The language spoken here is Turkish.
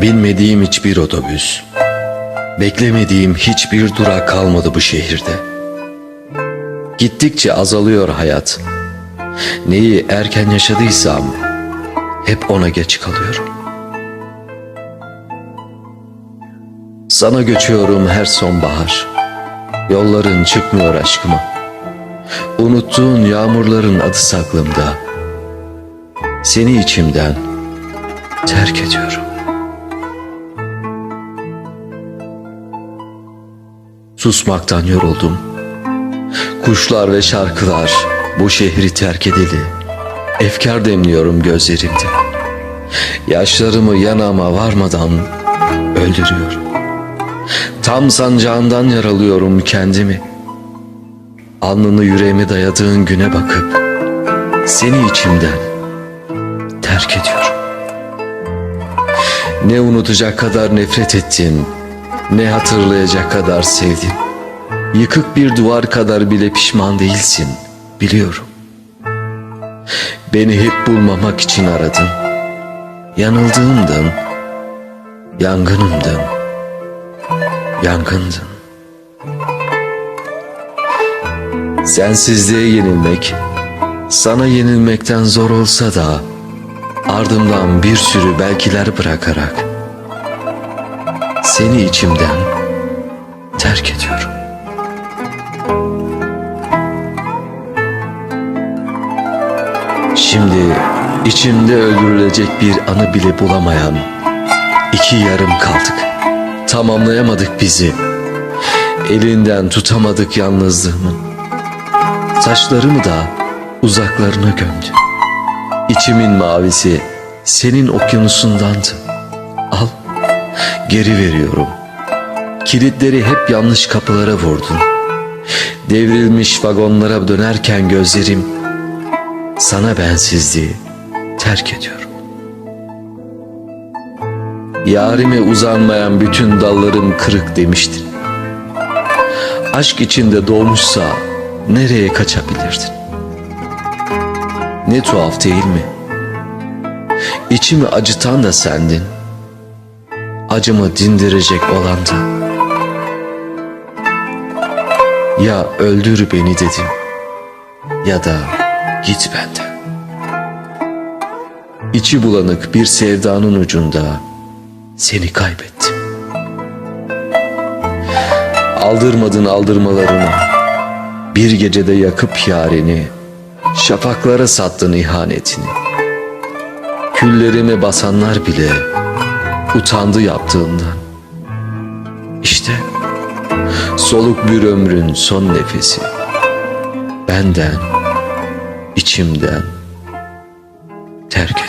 Binmediğim hiçbir otobüs, beklemediğim hiçbir durak kalmadı bu şehirde. Gittikçe azalıyor hayat. Neyi erken yaşadıysam hep ona geç kalıyorum. Sana göçüyorum her sonbahar. Yolların çıkmıyor aşkıma. Unuttuğun yağmurların adı saklımda. Seni içimden terk ediyorum. Susmaktan yoruldum. Kuşlar ve şarkılar bu şehri terk edeli. Efkar demliyorum gözlerimde. Yaşlarımı yanağıma varmadan öldürüyorum. Tam sancağından yaralıyorum kendimi. Alnını yüreğime dayadığın güne bakıp seni içimden terk ediyorum. Ne unutacak kadar nefret ettim, ne hatırlayacak kadar sevdim. Yıkık bir duvar kadar bile pişman değilsin, biliyorum. Beni hep bulmamak için aradın. Yanıldığımdın, yangınımdın, yangındın. Sensizliğe yenilmek, sana yenilmekten zor olsa da ardımdan bir sürü belkiler bırakarak seni içimden terk ediyorum. Şimdi içimde öldürülecek bir anı bile bulamayan iki yarım kaldık. Tamamlayamadık bizi. Elinden tutamadık yalnızlığımı. Saçlarımı da uzaklarına gömdü. İçimin mavisi senin okyanusundandı. Al, geri veriyorum. Kilitleri hep yanlış kapılara vurdun. Devrilmiş vagonlara dönerken gözlerim sana bensizliği terk ediyorum. Yarime uzanmayan bütün dallarım kırık demiştin. Aşk içinde doğmuşsa nereye kaçabilirdin? Ne tuhaf değil mi? İçimi acıtan da sendin. Acımı dindirecek olan da. Ya öldür beni dedim ya da git benden. İçi bulanık bir sevdanın ucunda seni kaybettim. Aldırmadın aldırmalarını, bir gecede yakıp yareni, şafaklara sattın ihanetini. Küllerine basanlar bile utandı yaptığından. İşte soluk bir ömrün son nefesi. Benden, içimden terk ediyorum.